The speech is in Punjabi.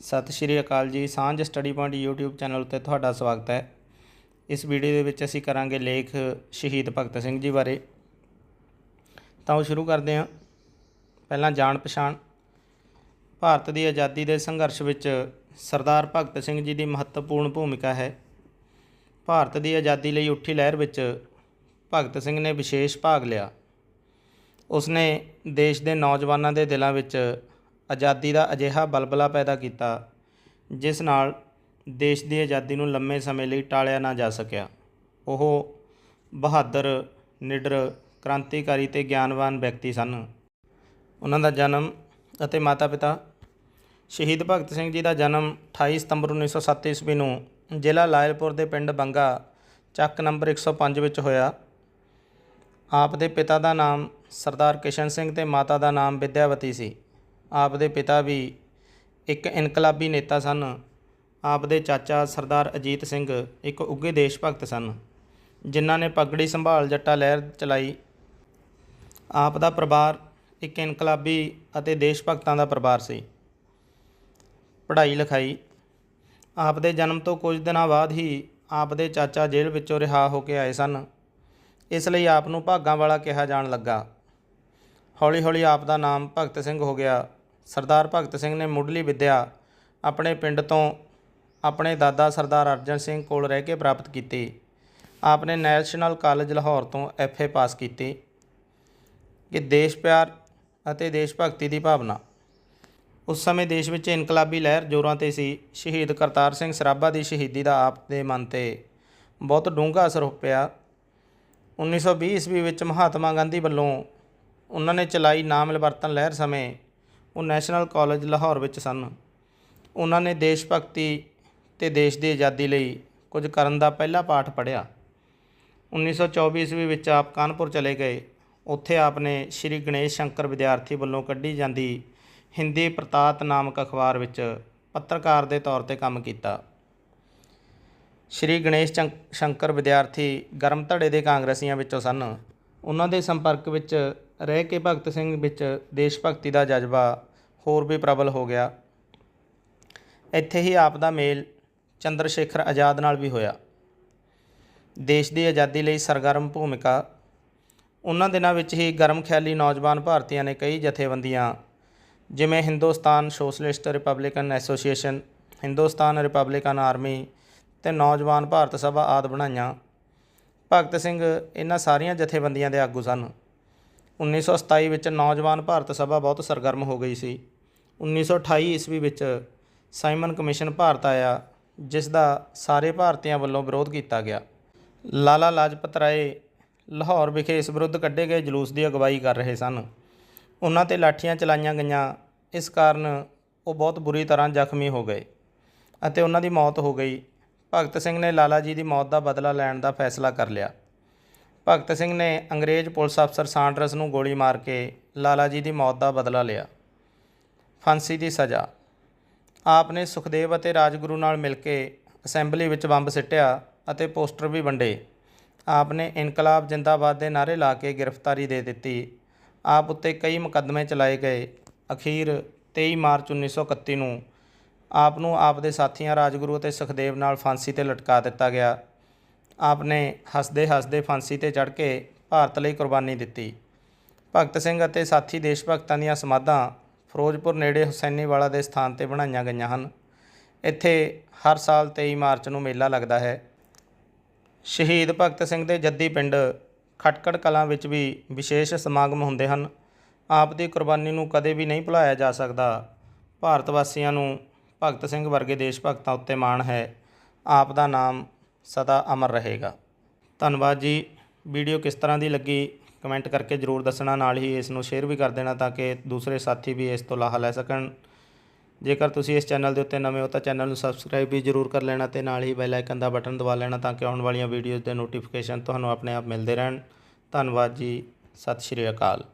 ਸਤਿ ਸ਼੍ਰੀ ਅਕਾਲ ਜੀ। ਸਾਂਝ ਸਟੱਡੀ ਪੁਆਇੰਟ YouTube ਚੈਨਲ ਉੱਤੇ ਤੁਹਾਡਾ ਸਵਾਗਤ ਹੈ। ਇਸ ਵੀਡੀਓ ਦੇ ਵਿੱਚ ਅਸੀਂ ਕਰਾਂਗੇ ਲੇਖ ਸ਼ਹੀਦ ਭਗਤ ਸਿੰਘ ਜੀ ਬਾਰੇ। ਤਾਂ ਉਹ ਸ਼ੁਰੂ ਕਰਦੇ ਹਾਂ। ਪਹਿਲਾਂ ਜਾਣ ਪਛਾਣ। ਭਾਰਤ ਦੀ ਆਜ਼ਾਦੀ ਦੇ ਸੰਘਰਸ਼ ਵਿੱਚ ਸਰਦਾਰ ਭਗਤ ਸਿੰਘ ਜੀ ਦੀ ਮਹੱਤਵਪੂਰਨ ਭੂਮਿਕਾ ਹੈ। ਭਾਰਤ ਦੀ ਆਜ਼ਾਦੀ ਲਈ ਉੱਠੀ ਲਹਿਰ ਵਿੱਚ ਭਗਤ ਸਿੰਘ ਨੇ ਵਿਸ਼ੇਸ਼ ਭਾਗ ਲਿਆ। ਉਸਨੇ ਦੇਸ਼ ਦੇ ਨੌਜਵਾਨਾਂ ਦੇ ਦਿਲਾਂ ਵਿੱਚ ਆਜ਼ਾਦੀ ਦਾ ਅਜਿਹਾ ਬਲਬਲਾ ਪੈਦਾ ਕੀਤਾ, ਜਿਸ ਨਾਲ ਦੇਸ਼ ਦੀ ਆਜ਼ਾਦੀ ਨੂੰ ਲੰਮੇ ਸਮੇਂ ਲਈ ਟਾਲਿਆ ਨਾ ਜਾ ਸਕਿਆ। ਉਹ ਬਹਾਦਰ, ਨਿਡਰ, ਕ੍ਰਾਂਤੀਕਾਰੀ ਤੇ ਗਿਆਨਵਾਨ ਵਿਅਕਤੀ ਸਨ। ਉਹਨਾਂ ਦਾ ਜਨਮ ਅਤੇ ਮਾਤਾ-ਪਿਤਾ ਸ਼ਹੀਦ ਭਗਤ ਸਿੰਘ ਜੀ ਦਾ ਜਨਮ 28 ਸਤੰਬਰ 1907 ਈਸਵੀ ਨੂੰ ਜ਼ਿਲ੍ਹਾ ਲਾਇਲਪੁਰ ਦੇ ਪਿੰਡ ਬੰਗਾ, ਚੱਕ ਨੰਬਰ 105 ਵਿੱਚ ਹੋਇਆ। ਆਪ ਦੇ ਪਿਤਾ ਦਾ ਨਾਮ ਸਰਦਾਰ ਕਿਸ਼ਨ ਸਿੰਘ ਤੇ ਮਾਤਾ ਦਾ ਨਾਮ ਵਿਦਿਆਵਤੀ ਸੀ। ਆਪ ਦੇ ਪਿਤਾ ਵੀ ਇੱਕ ਇਨਕਲਾਬੀ ਨੇਤਾ ਸਨ। ਆਪ ਦੇ ਚਾਚਾ ਸਰਦਾਰ ਅਜੀਤ ਸਿੰਘ ਇੱਕ ਉੱਘੇ ਦੇਸ਼ ਭਗਤ ਸਨ, ਜਿਨ੍ਹਾਂ ਨੇ ਪਗੜੀ ਸੰਭਾਲ ਜੱਟਾ ਲਹਿਰ ਚਲਾਈ। ਆਪ ਦਾ ਪਰਿਵਾਰ ਇੱਕ ਇਨਕਲਾਬੀ ਅਤੇ ਦੇਸ਼ ਭਗਤਾਂ ਦਾ ਪਰਿਵਾਰ ਸੀ। ਪੜ੍ਹਾਈ ਲਿਖਾਈ। ਆਪ ਦੇ ਜਨਮ ਤੋਂ ਕੁਝ ਦਿਨਾਂ ਬਾਅਦ ਹੀ ਆਪ ਦੇ ਚਾਚਾ ਜੇਲ੍ਹ ਵਿੱਚੋਂ ਰਿਹਾ ਹੋ ਕੇ ਆਏ ਸਨ। ਇਸ ਲਈ ਆਪ ਨੂੰ ਭਾਗਾਂ ਵਾਲਾ ਕਿਹਾ ਜਾਣ ਲੱਗਾ। ਹੌਲੀ-ਹੌਲੀ ਆਪ ਦਾ ਨਾਮ ਭਗਤ ਸਿੰਘ ਹੋ ਗਿਆ। ਸਰਦਾਰ ਭਗਤ ਸਿੰਘ ਨੇ ਮੁੱਢਲੀ ਵਿੱਦਿਆ ਆਪਣੇ ਪਿੰਡ ਤੋਂ ਆਪਣੇ ਦਾਦਾ ਸਰਦਾਰ ਅਰਜਨ ਸਿੰਘ ਕੋਲ ਰਹਿ ਕੇ ਪ੍ਰਾਪਤ ਕੀਤੀ। ਆਪ ਨੇ ਨੈਸ਼ਨਲ ਕਾਲਜ ਲਾਹੌਰ ਤੋਂ ਐਫਏ ਪਾਸ ਕੀਤੀ। ਕਿ ਦੇਸ਼ ਪਿਆਰ ਅਤੇ ਦੇਸ਼ ਭਗਤੀ ਦੀ ਭਾਵਨਾ। ਉਸ ਸਮੇਂ ਦੇਸ਼ ਵਿੱਚ ਇਨਕਲਾਬੀ ਲਹਿਰ ਜ਼ੋਰਾਂ ਤੇ ਸੀ। ਸ਼ਹੀਦ ਕਰਤਾਰ ਸਿੰਘ ਸਰਾਭਾ ਦੀ ਸ਼ਹੀਦੀ ਦਾ ਆਪ ਦੇ ਮਨ ਤੇ ਬਹੁਤ ਡੂੰਘਾ ਅਸਰ ਪਿਆ। 1920 ਈਸਵੀ ਵਿੱਚ ਮਹਾਤਮਾ ਗਾਂਧੀ ਵੱਲੋਂ ਉਹਨਾਂ ਨੇ ਚਲਾਈ ਨਾਮ ਨਿਵਰਤਨ ਲਹਿਰ ਸਮੇਂ ਉਹ ਨੈਸ਼ਨਲ ਕਾਲਜ ਲਾਹੌਰ ਵਿੱਚ ਸਨ। ਉਹਨਾਂ ਨੇ ਦੇਸ਼ ਭਗਤੀ ਤੇ ਦੇਸ਼ ਦੀ ਆਜ਼ਾਦੀ ਲਈ ਕੁਝ ਕਰਨ ਦਾ ਪਹਿਲਾ ਪਾਠ ਪੜ੍ਹਿਆ। 1924 ਈਸਵੀ ਵਿੱਚ ਆਪ ਕਾਨਪੁਰ ਚਲੇ ਗਏ। ਉੱਥੇ ਆਪ ਨੇ ਸ਼੍ਰੀ ਗਣੇਸ਼ ਸ਼ੰਕਰ ਵਿਦਿਆਰਥੀ ਵੱਲੋਂ ਕੱਢੀ ਜਾਂਦੀ ਹਿੰਦੀ ਪ੍ਰਤਾਤ ਨਾਮਕ ਅਖਬਾਰ ਵਿੱਚ ਪੱਤਰਕਾਰ ਦੇ ਤੌਰ ਤੇ ਕੰਮ ਕੀਤਾ। ਸ਼੍ਰੀ ਗਣੇਸ਼ ਚੰ- ਸ਼ੰਕਰ ਵਿਦਿਆਰਥੀ ਗਰਮ ਧੜੇ ਦੇ ਕਾਂਗਰਸੀਆਂ ਵਿੱਚੋਂ ਸਨ। ਉਹਨਾਂ ਦੇ ਸੰਪਰਕ ਵਿੱਚ ਰਹਿ ਕੇ ਭਗਤ ਸਿੰਘ ਵਿੱਚ ਦੇਸ਼ ਭਗਤੀ ਦਾ ਜਜ਼ਬਾ ਹੋਰ ਵੀ ਪ੍ਰਬਲ ਹੋ ਗਿਆ। ਇੱਥੇ ਹੀ ਆਪ ਦਾ ਮੇਲ ਚੰਦਰ ਸ਼ੇਖਰ ਆਜ਼ਾਦ ਨਾਲ ਵੀ ਹੋਇਆ। ਦੇਸ਼ ਦੀ ਆਜ਼ਾਦੀ ਲਈ ਸਰਗਰਮ ਭੂਮਿਕਾ। ਉਹਨਾਂ ਦਿਨਾਂ ਵਿੱਚ ਹੀ ਗਰਮ ਖਿਆਲੀ ਨੌਜਵਾਨ ਭਾਰਤੀਆਂ ਨੇ ਕਈ ਜਥੇਬੰਦੀਆਂ, ਜਿਵੇਂ Hindustan socialist republican association, Hindustan republican army ਤੇ ਨੌਜਵਾਨ ਭਾਰਤ ਸਭਾ ਆਦਿ ਬਣਾਈਆਂ। ਭਗਤ ਸਿੰਘ ਇਹਨਾਂ ਸਾਰੀਆਂ ਜਥੇਬੰਦੀਆਂ ਦੇ ਆਗੂ ਸਨ। 1927 ਵਿੱਚ ਨੌਜਵਾਨ ਭਾਰਤ ਸਭਾ ਬਹੁਤ ਸਰਗਰਮ ਹੋ ਗਈ ਸੀ। 1928 ਈਸਵੀ ਵਿੱਚ ਸਾਈਮਨ ਕਮਿਸ਼ਨ ਭਾਰਤ ਆਇਆ, ਜਿਸ ਦਾ ਸਾਰੇ ਭਾਰਤੀਆਂ ਵੱਲੋਂ ਵਿਰੋਧ ਕੀਤਾ ਗਿਆ। ਲਾਲਾ ਲਾਜਪਤ ਰਾਏ ਲਾਹੌਰ ਵਿਖੇ ਇਸ ਵਿਰੁੱਧ ਕੱਢੇ ਗਏ ਜਲੂਸ ਦੀ ਅਗਵਾਈ ਕਰ ਰਹੇ ਸਨ। ਉਹਨਾਂ ਤੇ ਲਾਠੀਆਂ ਚਲਾਈਆਂ ਗਈਆਂ। ਇਸ ਕਾਰਨ ਉਹ ਬਹੁਤ ਬੁਰੀ ਤਰ੍ਹਾਂ ਜ਼ਖਮੀ ਹੋ ਗਏ ਅਤੇ ਉਹਨਾਂ ਦੀ ਮੌਤ ਹੋ ਗਈ। ਭਗਤ ਸਿੰਘ ਨੇ ਲਾਲਾ ਜੀ ਦੀ ਮੌਤ ਦਾ ਬਦਲਾ ਲੈਣ ਦਾ ਫੈਸਲਾ ਕਰ ਲਿਆ। ਭਗਤ ਸਿੰਘ ਨੇ ਅੰਗਰੇਜ਼ ਪੁਲਿਸ ਅਫਸਰ ਸਾਂਡਰਸ ਨੂੰ ਗੋਲੀ ਮਾਰ ਕੇ ਲਾਲਾ ਜੀ ਦੀ ਮੌਤ ਦਾ ਬਦਲਾ ਲਿਆ। ਫਾਂਸੀ ਦੀ ਸਜ਼ਾ। ਆਪ ਨੇ ਸੁਖਦੇਵ ਅਤੇ ਰਾਜਗੁਰੂ ਨਾਲ ਮਿਲ ਕੇ ਅਸੈਂਬਲੀ ਵਿੱਚ ਬੰਬ ਸਿੱਟਿਆ ਅਤੇ ਪੋਸਟਰ ਵੀ ਵੰਡੇ। ਆਪ ਨੇ ਇਨਕਲਾਬ ਜਿੰਦਾਬਾਦ ਦੇ ਨਾਅਰੇ ਲਾ ਕੇ ਗ੍ਰਿਫਤਾਰੀ ਦੇ ਦਿੱਤੀ। ਆਪ ਉੱਤੇ ਕਈ ਮੁਕੱਦਮੇ ਚਲਾਏ ਗਏ। ਅਖੀਰ 23 ਮਾਰਚ 1931 ਨੂੰ ਆਪ ਨੂੰ ਆਪ ਦੇ ਸਾਥੀਆਂ ਰਾਜਗੁਰੂ ਅਤੇ ਸੁਖਦੇਵ ਨਾਲ ਫਾਂਸੀ ਤੇ ਲਟਕਾ ਦਿੱਤਾ ਗਿਆ। ਆਪ ਨੇ ਹੱਸਦੇ ਹੱਸਦੇ ਫਾਂਸੀ ਤੇ ਚੜ੍ਹ ਕੇ ਭਾਰਤ ਲਈ ਕੁਰਬਾਨੀ ਦਿੱਤੀ। ਭਗਤ ਸਿੰਘ ਅਤੇ ਸਾਥੀ ਦੇਸ਼ ਭਗਤਾਂ ਦੀਆਂ ਸਮਾਧਾਂ ਫਿਰੋਜ਼ਪੁਰ ਨੇੜੇ ਹੁਸੈਨੀਵਾਲਾ ਦੇ ਸਥਾਨ ਤੇ ਬਣਾਈਆਂ ਗਈਆਂ ਹਨ। ਇੱਥੇ ਹਰ ਸਾਲ 23 ਮਾਰਚ ਨੂੰ ਮੇਲਾ ਲੱਗਦਾ ਹੈ। ਸ਼ਹੀਦ ਭਗਤ ਸਿੰਘ ਦੇ ਜੱਦੀ ਪਿੰਡ ਖਟਕੜ ਕਲਾਂ ਵਿੱਚ ਵੀ ਵਿਸ਼ੇਸ਼ ਸਮਾਗਮ ਹੁੰਦੇ ਹਨ। ਆਪ ਦੀ ਕੁਰਬਾਨੀ ਨੂੰ ਕਦੇ ਵੀ ਨਹੀਂ ਭੁਲਾਇਆ ਜਾ ਸਕਦਾ। ਭਾਰਤ ਵਾਸੀਆਂ ਨੂੰ ਭਗਤ ਸਿੰਘ ਵਰਗੇ ਦੇਸ਼ ਭਗਤਾਂ ਉੱਤੇ ਮਾਣ ਹੈ। ਆਪ ਦਾ ਨਾਮ ਸਦਾ ਅਮਰ ਰਹੇਗਾ। ਧੰਨਵਾਦ ਜੀ। ਵੀਡੀਓ ਕਿਸ ਤਰ੍ਹਾਂ ਦੀ ਲੱਗੀ ਕਮੈਂਟ ਕਰਕੇ ਜਰੂਰ ਦੱਸਣਾ। ਨਾਲ ਹੀ ਇਸ ਨੂੰ ਸ਼ੇਅਰ ਵੀ ਕਰ ਦੇਣਾ ਤਾਂ ਕਿ ਦੂਸਰੇ ਸਾਥੀ ਵੀ ਇਸ ਤੋਂ ਲਾਹਾ ਲੈ ਸਕਣ। ਜੇਕਰ ਤੁਸੀਂ ਇਸ ਚੈਨਲ ਦੇ ਉੱਤੇ ਨਵੇਂ ਹੋ ਤਾਂ ਚੈਨਲ ਨੂੰ ਸਬਸਕ੍ਰਾਈਬ ਵੀ ਜਰੂਰ ਕਰ ਲੈਣਾ ਤੇ ਨਾਲ ਹੀ ਬੈਲ ਆਈਕਨ ਦਾ ਬਟਨ ਦਬਾ ਲੈਣਾ ਤਾਂ ਕਿ ਆਉਣ ਵਾਲੀਆਂ ਵੀਡੀਓਜ਼ ਦੇ ਨੋਟੀਫਿਕੇਸ਼ਨ ਤੁਹਾਨੂੰ ਆਪਣੇ ਆਪ ਮਿਲਦੇ ਰਹਿਣ। ਧੰਨਵਾਦ ਜੀ। ਸਤਿ ਸ਼੍ਰੀ ਅਕਾਲ।